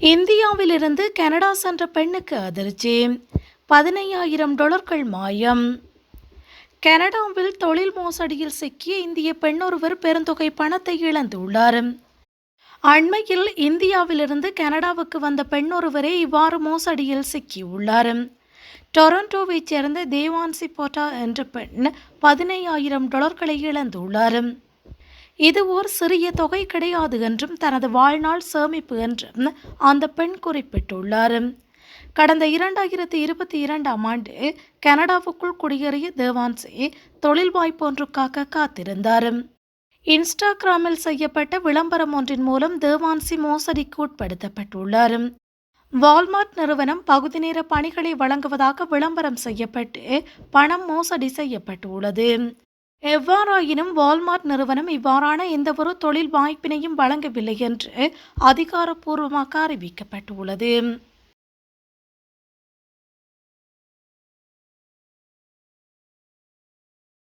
இந்தியாவிலிருந்து கனடா சென்ற பெண்ணுக்கு அதிர்ச்சி. பதினையாயிரம் டாலர்கள் மாயம். கனடாவில் தொழில் மோசடியில் சிக்கிய இந்திய பெண்ணொருவர் பெருந்தொகை பணத்தை இழந்துள்ளார். அண்மையில் இந்தியாவிலிருந்து கனடாவுக்கு வந்த பெண்ணொருவரே இவ்வாறு மோசடியில் சிக்கியுள்ளார். டொரண்டோவைச் சேர்ந்த தேவான்சி போட்டா என்ற பெண் பதினையாயிரம் டாலர்களை இழந்துள்ளார். இது ஓர் சிறிய தொகை கிடையாது என்றும் தனது வாழ்நாள் சேமிப்பு என்றும் அந்த பெண் குறிப்பிட்டுள்ளார். கடந்த இரண்டாயிரத்தி இருபத்தி இரண்டாம் ஆண்டு கனடாவுக்குள் குடியேறிய தேவான்சி தொழில் வாய்ப்பொன்றுக்காக காத்திருந்தார். இன்ஸ்டாகிராமில் செய்யப்பட்ட விளம்பரம் ஒன்றின் மூலம் தேவான்சி மோசடிக்கு உட்படுத்தப்பட்டுள்ளார். வால்மார்ட் நிறுவனம் பகுதி நேர பணிகளை வழங்குவதாக விளம்பரம் செய்யப்பட்டு பணம் மோசடி செய்யப்பட்டுள்ளது. எவ்வாறாயினும் வால்மார்ட் நிறுவனம் இவ்வாறான எந்தவொரு தொழில் வாய்ப்பினையும் வழங்கவில்லை என்று அதிகாரப்பூர்வமாக அறிவிக்கப்பட்டுள்ளது.